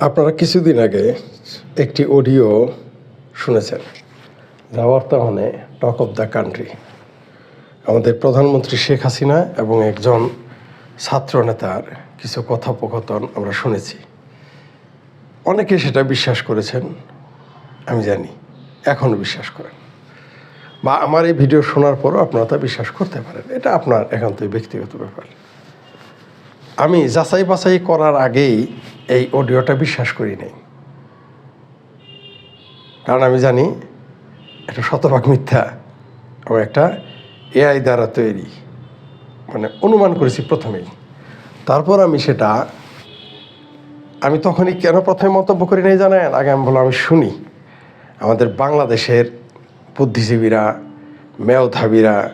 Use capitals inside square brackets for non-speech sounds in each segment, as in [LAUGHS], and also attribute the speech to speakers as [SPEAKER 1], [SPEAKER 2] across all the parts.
[SPEAKER 1] আপনারা কিছুদিন আগে একটি অডিও শুনেছেন। যা বর্তমানে টক অফ দ্য কান্ট্রি। আমাদের প্রধানমন্ত্রী শেখ হাসিনা এবং একজন ছাত্র নেতার কিছু কথোপকথন আমরা শুনেছি। অনেকে সেটা বিশ্বাস করেছেন, আমি জানি এখনও বিশ্বাস করেন। বা আমার এই ভিডিও শোনার পরও আপনারা তা বিশ্বাস করতে পারেন। এটা আপনার একান্তই ব্যক্তিগত ব্যাপার। আমি যাচাই বাছাই করার আগেই এই অডিওটা বিশ্বাস করি নাই। কারণ আমি জানি এটা শতভাগ মিথ্যা এবং একটা এআই দ্বারা তৈরি। মানে অনুমান করেছি প্রথমেই। তারপর আমি সেটা আমি তখনই কেন প্রথমে মন্তব্য করি নাই জানেন? আগে আমি বললাম, আমি শুনি। আমাদের বাংলাদেশের বুদ্ধিজীবীরা মেয়ধাবীরা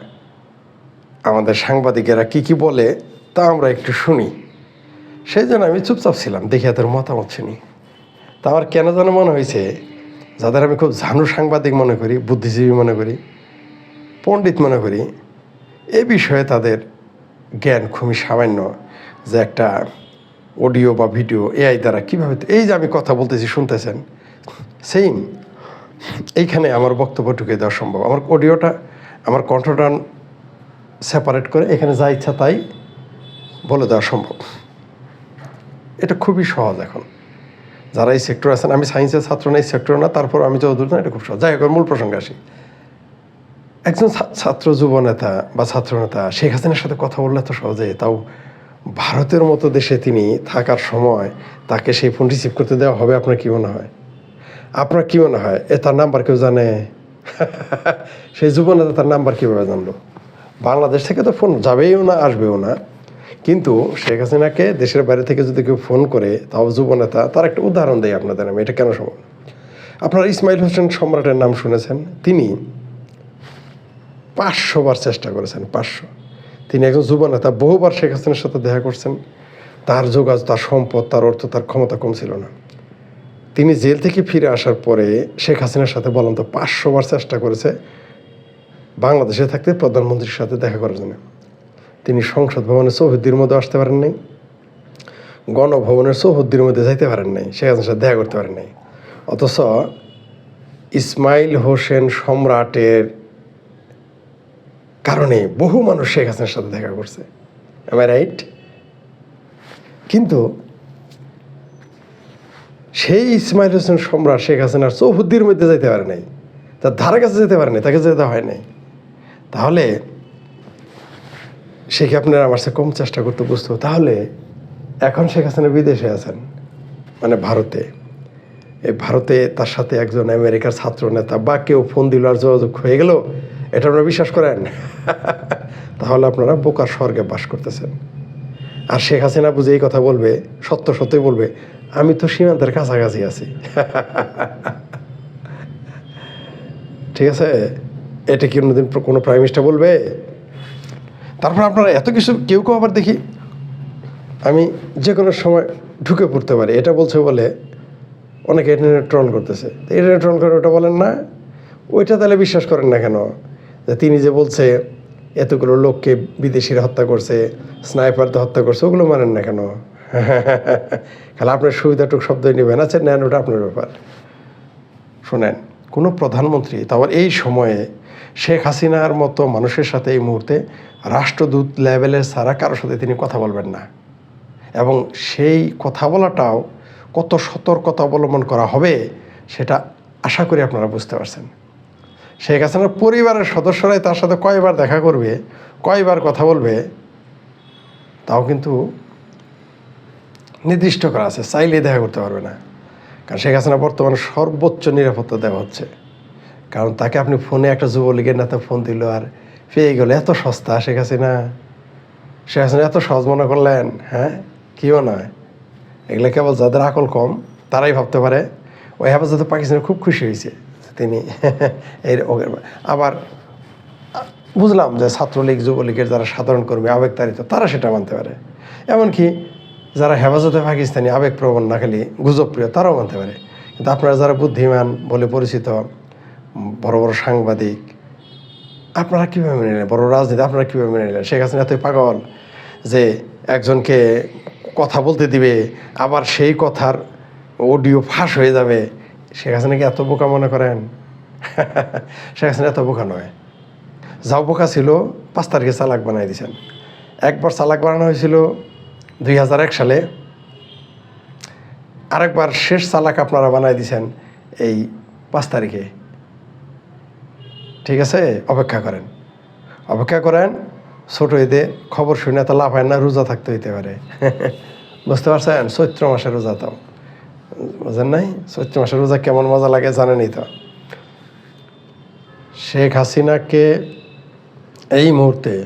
[SPEAKER 1] আমাদের সাংবাদিকেরা কি কি বলে তা আমরা একটু শুনি। সেই জন্য আমি চুপচাপ ছিলাম, দেখি এদের মতামত শুনি। তা আমার কেন যেন মনে হয়েছে, যাদের আমি খুব ঝানু সাংবাদিক মনে করি, বুদ্ধিজীবী মনে করি, পণ্ডিত মনে করি, এ বিষয়ে তাদের জ্ঞান খুবই সামান্য যে একটা অডিও বা ভিডিও, এআই দ্বারা কীভাবে এই যে আমি কথা বলতেছি, শুনতেছেন, সেম। এইখানে আমার বক্তব্য ঢুকে দেওয়া সম্ভব। আমার অডিওটা, আমার কণ্ঠটা সেপারেট করে, এখানে যা ইচ্ছা তাই বলে দেওয়া সম্ভব। এটা খুবই সহজ এখন। যারা এই সেক্টর আছেন, আমি সায়েন্সের ছাত্র না, এই সেক্টর না, তারপর আমি যতদূর না এটা খুব সহজ। যাই মূল প্রসঙ্গে আসি। একজন ছাত্র, যুব নেতা বা ছাত্র নেতা শেখ হাসিনার সাথে কথা বললে তো সহজে, তাও ভারতের মতো দেশে তিনি থাকার সময় তাকে সেই ফোন রিসিভ করতে দেওয়া হবে, আপনার কী মনে হয়? আপনার কি মনে হয়? এ তার নাম্বার কেউ জানে? [LAUGHS] সেই যুব নেতা তার নাম্বার কীভাবে জানলো? বাংলাদেশ থেকে তো ফোন যাবেও না, আসবেও না। কিন্তু শেখ হাসিনাকে দেশের বাইরে থেকে যদি কেউ ফোন করে, তাও যুব নেতা তার একটা উদাহরণ দেয় আপনাদের আমি, এটা কেন সম্ভব? আপনারা ইসমাইল হোসেন সম্রাটের নাম শুনেছেন, তিনি পাঁচশো বার চেষ্টা করেছেন, পাঁচশো। তিনি একজন যুব নেতা বহুবার শেখ হাসিনার সাথে দেখা করছেন, তার যোগাযোগ, তার সম্পদ, তার অর্থ, তার ক্ষমতা কম ছিল না। তিনি জেল থেকে ফিরে আসার পরে শেখ হাসিনার সাথে বলেন তো, পাঁচশো বার চেষ্টা করেছে, বাংলাদেশে থাকতে প্রধানমন্ত্রীর সাথে দেখা করার জন্য। তিনি সংসদ ভবনের চৌহদ্দির মধ্যে আসতে পারেন নাই, গণভবনের চৌহদ্দির মধ্যে যাইতে পারেন নাই শেখ হাসিনার সাথে দেখা করতে পারেন নাই। অথচ ইসমাইল হোসেন সম্রাটের কারণে বহু মানুষ শেখ হাসিনার সাথে দেখা করছে। আই রাইট কিন্তু সেই ইসমাইল হোসেন সম্রাট শেখ হাসিনার চৌহদ্দির মধ্যে যেতে পারে নাই, তার ধারে কাছে যেতে পারে নাই, তাকে যেতে হয় নাই। তাহলে সে কি আপনারা আমার সাথে কম চেষ্টা করতে বুঝতো তাহলে এখন শেখ হাসিনা বিদেশে আছেন মানে ভারতে। এই ভারতে তার সাথে একজন আমেরিকার ছাত্র নেতা বা কেউ ফোন দিল আর যোগাযোগ হয়ে গেল, এটা আপনারা বিশ্বাস করেন? [LAUGHS] তাহলে আপনারা বোকার স্বর্গে বাস করতেছেন। আর শেখ হাসিনা বুঝে এই কথা বলবে, সত্য সত্যই বলবে, আমি তো সীমান্তের কাছাকাছি আছি। [LAUGHS] ঠিক আছে? এটা কি অন্যদিন কোনো প্রাইম মিনিস্টার বলবে? তারপর আপনারা এত কিছু কেউ কেউ আবার দেখি, আমি যে কোনো সময় ঢুকে পড়তে পারি। এটা বলছে বলে অনেকে এটা ট্রল করতেছে। এটা ট্রল করে ওটা বলেন না, ওইটা তাহলে বিশ্বাস করেন না কেন? যে তিনি যে বলছে, এতগুলো লোককে বিদেশিরা হত্যা করছে, স্নাইপারদের হত্যা করছে, ওগুলো মানেন না কেন? [LAUGHS] খালি আপনার সুবিধাটুক শব্দ নেবেন। আচ্ছা নেন, ওটা আপনার ব্যাপার। শোনেন। কোনো প্রধানমন্ত্রী তারপর এই সময়ে শেখ হাসিনার মতো মানুষের সাথে এই মুহূর্তে রাষ্ট্রদূত লেভেলের ছাড়া কারোর সাথে তিনি কথা বলবেন না। এবং সেই কথা বলাটাও কত সতর্কতা অবলম্বন করা হবে সেটা আশা করি আপনারা বুঝতে পারছেন। শেখ হাসিনার পরিবারের সদস্যরাই তার সাথে কয়বার দেখা করবে, কয়বার কথা বলবে, তাও কিন্তু নির্দিষ্ট করা আছে চাইলে দেখা করতে পারবে না। কারণ শেখ হাসিনা বর্তমানে সর্বোচ্চ নিরাপত্তা দেওয়া হচ্ছে। কারণ তাকে আপনি ফোনে একটা যুবলীগের নেতা ফোন দিল আর পেয়ে গেল, এত সস্তা শেখ হাসিনা। শেখ হাসিনা এত সহজ মনে করলেন হ্যাঁ? কেউ হয় এগুলো কেবল যাদের আকল কম, তারাই ভাবতে পারে। ওই হেফাজতে পাকিস্তানে খুব খুশি হয়েছে তিনি। [LAUGHS] ওকে- আবার বুঝলাম যে ছাত্রলীগ, যুবলীগের যারা সাধারণ কর্মী, আবেগতাড়িত, তারা সেটা মানতে পারে। এমনকি যারা হেফাজতে পাকিস্তানি, আবেগপ্রবণ না, খালি গুজবপ্রিয়, তারাও মানতে পারে। কিন্তু আপনারা যারা বুদ্ধিমান বলে পরিচিত, বড় বড় সাংবাদিক, আপনারা কীভাবে মেনে নিলেন? বড় রাজনীতি আপনারা কীভাবে মেনে নিলেন? শেখ হাসিনা এতই পাগল যে একজনকে কথা বলতে দিবে, আবার সেই কথার অডিও ফাঁস হয়ে যাবে। শেখ হাসিনাকে এত বোকা মনে করেন? [LAUGHS] শেখ হাসিনা এত বোকা নয়। যাও বোকা ছিল, পাঁচ তারিখে চালাক বানাই দিয়েছেন। একবার চালাক বানানো হয়েছিল দুই হাজার এক সালে আরেকবার শেষ চালাক আপনারা বানাই দিয়েছেন এই পাঁচ তারিখে। ঠিক আছে? অপেক্ষা করেন। অপেক্ষা করেন, ছোট ঈদে খবর শুনে তো লাভ হয় না, রোজা থাকতে হইতে পারে। [LAUGHS] বুঝতে পারছেন? চৈত্র মাসে রোজা তো। বুঝেন নাই? চৈত্র মাসে রোজা কেমন মজা লাগে জানেনই তো। শেখ হাসিনাকে এই মুহূর্তে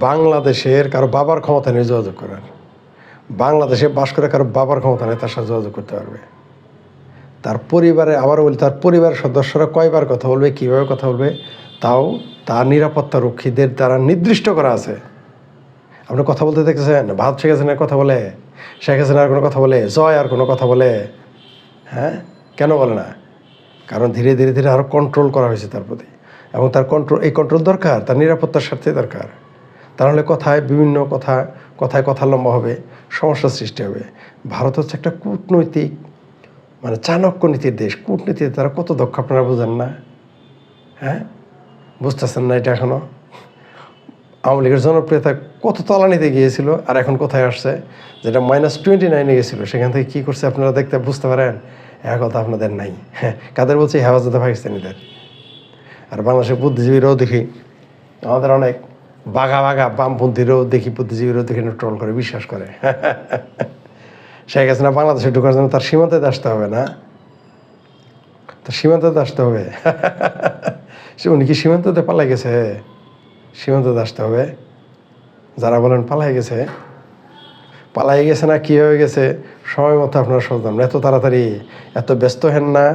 [SPEAKER 1] বাংলাদেশের কারও বাবার ক্ষমতা নিয়ে যোগাযোগ করার। বাংলাদেশে বাস করে কারও বাবার ক্ষমতা নেই, তার সাথে যোগাযোগ করতে পারবে। তার পরিবারে আবার বলি, তার পরিবারের সদস্যরা কয়বার কথা বলবে, কীভাবে কথা বলবে, তাও তার নিরাপত্তা রক্ষীদের দ্বারা নির্দিষ্ট করা আছে। আপনি কথা বলতে দেখেছেন, ভাত শেখ হাসিনার কথা বলে, শেখ হাসিনার কোনো কথা বলে জয় আর কোনো কথা বলে হ্যাঁ? কেন বলে না? কারণ ধীরে ধীরে ধীরে আরও কন্ট্রোল করা হয়েছে তার প্রতি। এবং তার কন্ট্রোল এই কন্ট্রোল দরকার, তার নিরাপত্তার স্বার্থে দরকার। তাহলে কথায় বিভিন্ন কথা, কথায় কথা লম্বা হবে। সমস্যার সৃষ্টি হবে। ভারত হচ্ছে একটা কূটনৈতিক মানে চাণক্য নীতির দেশ। কূটনীতিতে তারা কত দক্ষ আপনারা বোঝেন না? হ্যাঁ? বুঝতেছেন না এটা এখনও? আওয়ামী লীগের জনপ্রিয়তা কত তলানিতে গিয়েছিল আর এখন কোথায় আসছে? যেটা মাইনাস টোয়েন্টি নাইনে গেছিল সেখান থেকে কী করছে আপনারা দেখতে বুঝতে পারেন? এক কথা আপনাদের নাই। হ্যাঁ কাদের বলছি? হেফাজতে পাকিস্তানিদের। আর বাংলাদেশের বুদ্ধিজীবীরাও দেখি। আমাদের অনেক বাঘা বাঘা বামপন্থীরাও দেখি বুদ্ধিজীবীরাও দেখি ট্রল করে, বিশ্বাস করে। শেখ হাসিনা বাংলাদেশে ঢোকার জন্য তার সীমান্তে আসতে হবে না। তার সীমান্তে আসতে হবে। সে উনি কি সীমান্ততে পালাই গেছে? সীমান্ততে আসতে হবে। যারা বলেন পালাই গেছে। পালাই গেছে না কী হয়ে গেছে? সময় মতো আপনার সরতাম না এত তাড়াতাড়ি, এত ব্যস্ত হেন না।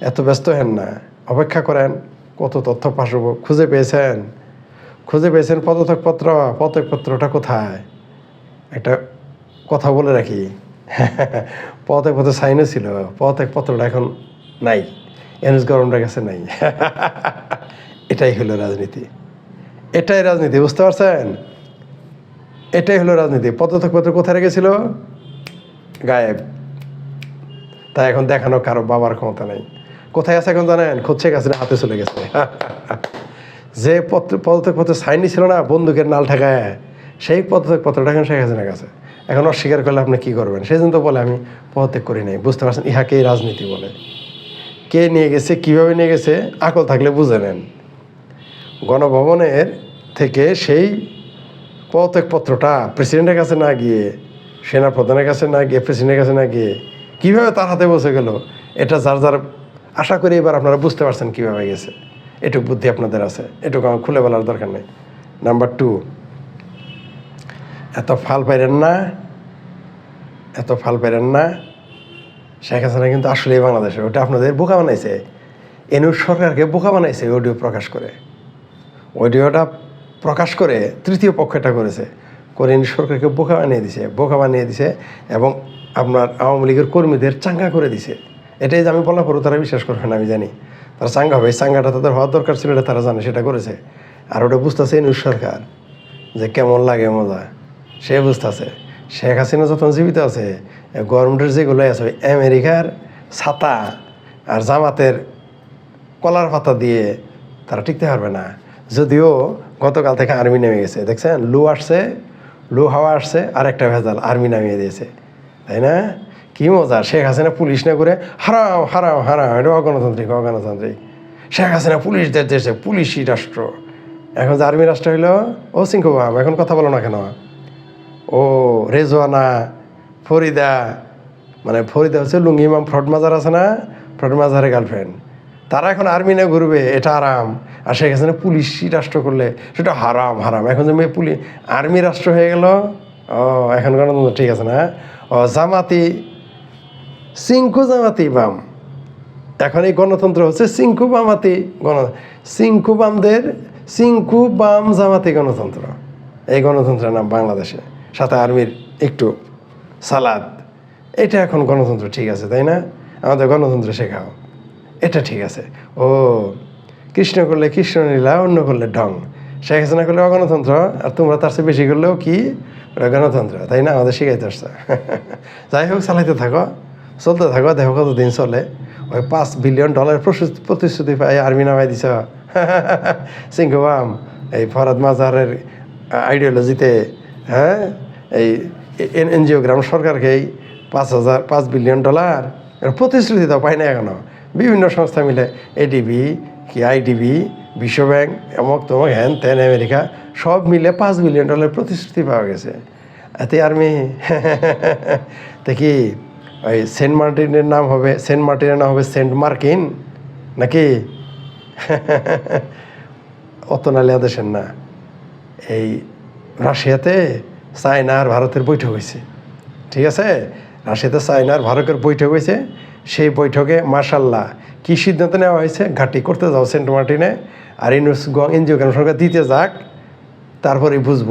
[SPEAKER 1] এত ব্যস্ত হেন না। অপেক্ষা করেন কত তথ্য পাশ খুঁজে পেয়েছেন। খুঁজে পেয়েছেন পদত্যাগপত্র? পদত্যাগপত্রটা কোথায়? একটা কথা বলে রাখি। পদত্যাগপত্র সাইনও ছিল। পদত্যাগপত্রটা এখন নাই। এনএস গরমটার কাছে নাই। এটাই হলো রাজনীতি। এটাই রাজনীতি, বুঝতে পারছেন? এটাই হলো রাজনীতি। পদত্যাগপত্র কোথায় রেখেছিল? গায়েব। তাই এখন দেখানো কারও বাবার ক্ষমতা নেই। কোথায় আছে এখন জানেন? খুঁজছে গেছে হাতে চলে গেছে। যে পত্র পদত্যাগপত্র সাইন ছিল না, বন্দুকের নাল ঠেকায়, সেই পদত্যাগপত্রটা এখন শেখ হাসিনার কাছে। এখন অস্বীকার করলে আপনি কী করবেন? সেই জন্য তো বলে আমি পদত্যাগ করি নাই। বুঝতে পারছেন ইহাকেই রাজনীতি বলে? কে নিয়ে গেছে, কীভাবে নিয়ে গেছে, আকল থাকলে বুঝে নেন। গণভবনের থেকে সেই পদত্যাগপত্রটা প্রেসিডেন্টের কাছে না গিয়ে সেনা প্রধানের কাছে না গিয়ে, প্রেসিডেন্টের কাছে না গিয়ে, কীভাবে তার হাতে বসে গেল? এটা যার যার আশা করি এবার আপনারা বুঝতে পারছেন কীভাবে গেছে। এটুকু বুদ্ধি আপনাদের আছে। এটুকু আমার খুলে বলার দরকার নেই। নাম্বার টু এত ফাল পাইরেন না, এত ফাল পাইরেন না। শেখ হাসিনা কিন্তু আসলেই বাংলাদেশে ওটা আপনাদের বোকা বানাইছে। এনু সরকারকে বোকা বানাইছে অডিও প্রকাশ করে। অডিওটা প্রকাশ করে তৃতীয় পক্ষটা করেছে। করে এনু সরকারকে বোকা বানিয়ে দিছে, বোকা বানিয়ে দিছে এবং আপনার আওয়ামী লীগের কর্মীদের চাঙ্গা করে দিছে। এটাই যে আমি বলা পড়ো তারা বিশ্বাস করবে না, আমি জানি। তারা চাঙ্গা হবে, এই চাঙ্গাটা তাদের হওয়ার দরকার ছিল, এটা তারা জানে, সেটা করেছে। আর ওটা বুঝতেছে এনু সরকার, যে কেমন লাগে মজা। সে বুঝতেছে। শেখ হাসিনা যখন জীবিত আছে গভর্নমেন্টের যেগুলো আছে, ওই আমেরিকার ছাতা আর জামাতের কলার পাতা দিয়ে তারা টিকতে পারবে না। যদিও গতকাল থেকে আর্মি নেমে গেছে, দেখছেন? লু আসছে, লু হাওয়া আসছে আর একটা ভেজাল আর্মি নামিয়ে দিয়েছে। তাই না? কি মজা, শেখ হাসিনা পুলিশ না করে হারাম হারাম হারাম এটা অগণতান্ত্রিক অগণতান্ত্রিক। শেখ হাসিনা পুলিশদের দেশে পুলিশই রাষ্ট্র। এখন যে আর্মি রাষ্ট্র হইল, ও সিংকু বাম এখন কথা বলো না কেন? ও রেজওয়ানা, ফরিদা মানে ফরিদা হচ্ছে লুঙ্গি ইমাম, ফ্রড মাজার আছে না? ফ্রড মাজারের গার্লফ্রেন্ড তারা এখন আর্মি না ঘুরবে, এটা আরাম। আর শেখ হাসিনা পুলিশই রাষ্ট্র করলে, সেটা হারাম হারাম। এখন যে মেয়ে পুলিশ আর্মি রাষ্ট্র হয়ে গেল ও, এখন গণতন্ত্র ঠিক আছে না? ও, জামাতি, সিংকু জামাতি বাম। এখন এই গণতন্ত্র হচ্ছে সিংকু বামাতি গণ, সিংকু বামদের, সিংকু বাম জামাতি গণতন্ত্র। এই গণতন্ত্রের নাম বাংলাদেশে। সাথে আর্মির একটু সালাদ। এটা এখন গণতন্ত্র ঠিক আছে, তাই না? আমাদের গণতন্ত্র শেখাও। এটা ঠিক আছে। ও, কৃষ্ণ করলে কৃষ্ণ নীলা অন্য করলে ঢং। শেখ হাসিনা করলে অগণতন্ত্র। আর তোমরা তার চেয়ে বেশি করলেও কি? গণতন্ত্র, তাই না? আমাদের শিখাইতে আসছে। যাই হোক, চালাইতে থাকো, চলতে থাকো, দেখো কত দিন চলে। ওই পাঁচ বিলিয়ন ডলার প্রতিশ্রুতি- পাই আর্মি নামাই দিছ। [LAUGHS] সিংহবাম এই ফরাদ মাজারের আইডিওলজিতে হ্যাঁ? এই এনজিও গ্রাম সরকারকে এই পাঁচ হাজার পাঁচ বিলিয়ন ডলার প্রতিশ্রুতি তো পাই না এখনও। বিভিন্ন সংস্থা মিলে এডিবি কি আইডিবি বিশ্বব্যাংক অমক তমক হ্যান ত্যান আমেরিকা সব মিলে পাঁচ বিলিয়ন ডলার প্রতিশ্রুতি পাওয়া গেছে। এতে আর্মি [LAUGHS] কি, ওই সেন্ট মার্টিনের নাম হবে সেন্ট মার্টিনের নাম হবে সেন্ট মার্কিন নাকি? [LAUGHS] অত নালিয়া দেশের না। এই রাশিয়াতে চায়না আর ভারতের বৈঠক হয়েছে। ঠিক আছে? রাশিয়াতে চায়না আর ভারতের বৈঠক হয়েছে। সেই বৈঠকে মার্শাল্লাহ কি সিদ্ধান্ত নেওয়া হয়েছে? ঘাটি করতে যাও সেন্ট মার্টিনে। আর ইউনুস এনজিও কেন সরকার দিতে যাক তারপরে বুঝব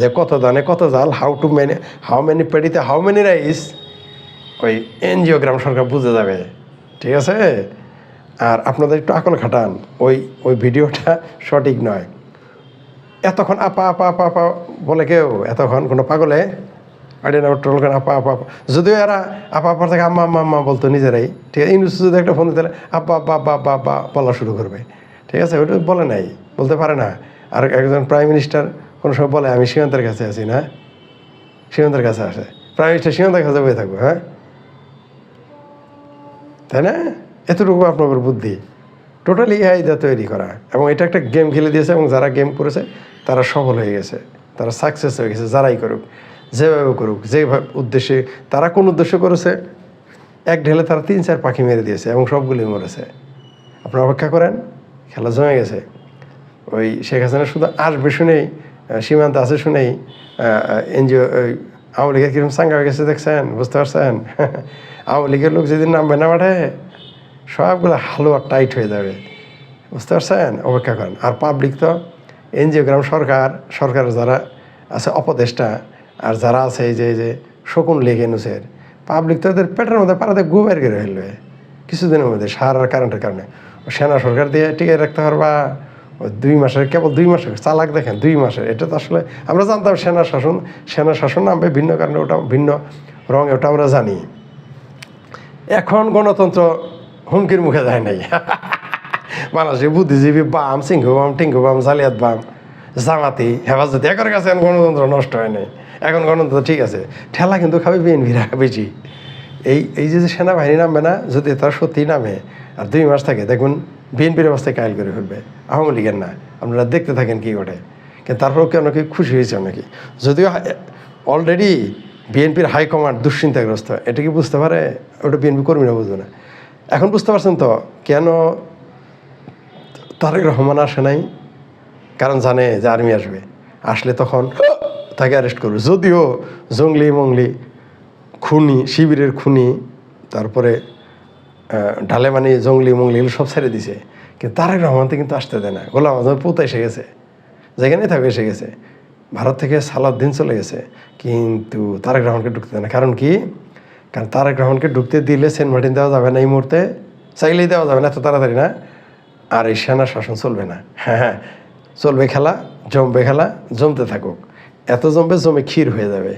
[SPEAKER 1] যে কত দানে কত জাল how to many how many পেডিতে how many rice ওই এনজিও গ্রাম সরকার বুঝে যাবে। ঠিক আছে? আর আপনাদের একটু আকল খাটান, ওই ওই ভিডিওটা সঠিক নয়। এতক্ষণ আপা আপা আপা আপা বলে কেউ? এতক্ষণ কোনো পাগলে? নাম্বার ট্রোল করে আপা আপা আপা। যদিও এরা আপা, আপার থেকে আম্মা আম্মা আম্মা বলতো নিজেরাই, ঠিক আছে? ইউনিভার্সিটি যদি একটা ফোন দিতে আপা আব্বা আব্বা আব্বা আব্বা বলা শুরু করবে, ঠিক আছে? ওটা বলে নাই, বলতে পারে না। আর একজন প্রাইম মিনিস্টার কোনো সময় বলে, আমি সীমান্তের কাছে আছি, না? সীমান্তের কাছে আসে। প্রাইম মিনিস্টার সীমান্তের কাছে বয়ে থাকব হ্যাঁ? তাই না? এতটুকু আপনার বুদ্ধি। টোটালি এআইদা তৈরি করা। এবং এটা একটা গেম খেলে দিয়েছে, এবং যারা গেম করেছে, তারা সফল হয়ে গেছে। তারা সাকসেস হয়ে গেছে, যারাই করুক। যেভাবে করুক, যেভাবে উদ্দেশ্যে, তারা কোন উদ্দেশ্য করেছে? এক ঢেলে তারা তিন চার পাখি মেরে দিয়েছে এবং সবগুলি মরেছে। আপনারা অপেক্ষা করেন, খেলা জমে গেছে। ওই শেখ হাসিনা শুধু আসবে শুনেই সীমান্ত আছে শুনেই এনজিও আওয়ামী লীগের কীরকম চাঙ্গা হয়ে গেছে, দেখছেন? বুঝতে পারছেন? [LAUGHS] আওয়ামী লীগের লোক যেদিন নামবে না মাঠে, সবগুলো হালুয়া টাইট হয়ে যাবে। বুঝতে পারছেন? অপেক্ষা করেন। আর পাবলিক তো, এনজিও গ্রাম সরকার, সরকারের যারা আছে, অপদেষ্টা আর যারা আছে এই যে যে শকুন লেগে এনুসের পাবলিক তো এদের পেটের মধ্যে পাড়াতে গোবের গেড়ে ফেলবে কিছুদিনের মধ্যে সার আর কারেন্টের কারণে। সেনা সরকার দিয়ে টিকে রাখতে পারবা দুই মাসের কেবল দুই মাসের, চালাক দেখেন, দুই মাসের। এটা তো আসলে আমরা জানতাম সেনা শাসন সেনা শাসন নামবে ভিন্ন কারণে ওটা, ভিন্ন রঙে ওটা আমরা জানি। এখন গণতন্ত্র হুমকির মুখে যায় নাই। [LAUGHS] বাংলাদেশের বুদ্ধিজীবী বাম সিংহ বাম টিঙ্কু বাম জালিয়াত বাম, জামাতি, হেফাজতি, একের কাছে গণতন্ত্র নষ্ট হয় নাই। এখন গণতন্ত্র ঠিক আছে। ঠেলা কিন্তু খাবে বিএনপিরা বেশি। এই এই যে সেনাবাহিনী নামবে না, যদি তার সত্যি নামে, আর দুই মাস থাকে, দেখুন বিএনপির অবস্থায় কায়েল করে ফেলবে। আওয়ামী লীগের না, আপনারা দেখতে থাকেন কি ঘটে। কিন্তু তারপরেও কি অনেকে খুশি হয়েছে অনেকে। যদিও অলরেডি বিএনপির হাইকমান্ড দুশ্চিন্তাগ্রস্ত, এটা কি বুঝতে পারে? ওটা বিএনপি কর্মীরা বুঝবে না। এখন বুঝতে পারছেন তো, কেন তারেক রহমান আসে নাই? কারণ জানে যে আর্মি আসবে। আসলে তখন তাকে অ্যারেস্ট করবে। যদিও জঙ্গলি মঙ্গলি খুনি, শিবিরের খুনি, তারপরে ঢালেমানি জঙ্গলি মঙ্গলি এগুলো সব ছেড়ে দিছে। কিন্তু তারেক রহমান তো কিন্তু আসতে দেয় না। গোলাম আজম পুতা এসে গেছে। যেখানেই থাকবে এসে গেছে। ভারত থেকে সালাদ দিন চলে গেছে। কিন্তু তারেক রহমানকে ঢুকতে দেয় না। কারণ কি? কারণ তারেক রহমানকে ঢুকতে দিলে সেন্ট মার্টিন দেওয়া যাবে না এই মুহূর্তে। চাইলেই দেওয়া যাবে না, এত তাড়াতাড়ি না। আর এই সেনা শাসন চলবে না। হ্যাঁ হ্যাঁ। চলবে খেলা, জমবে খেলা, জমতে থাকুক। এত জমবে জমে ক্ষীর হয়ে যাবে।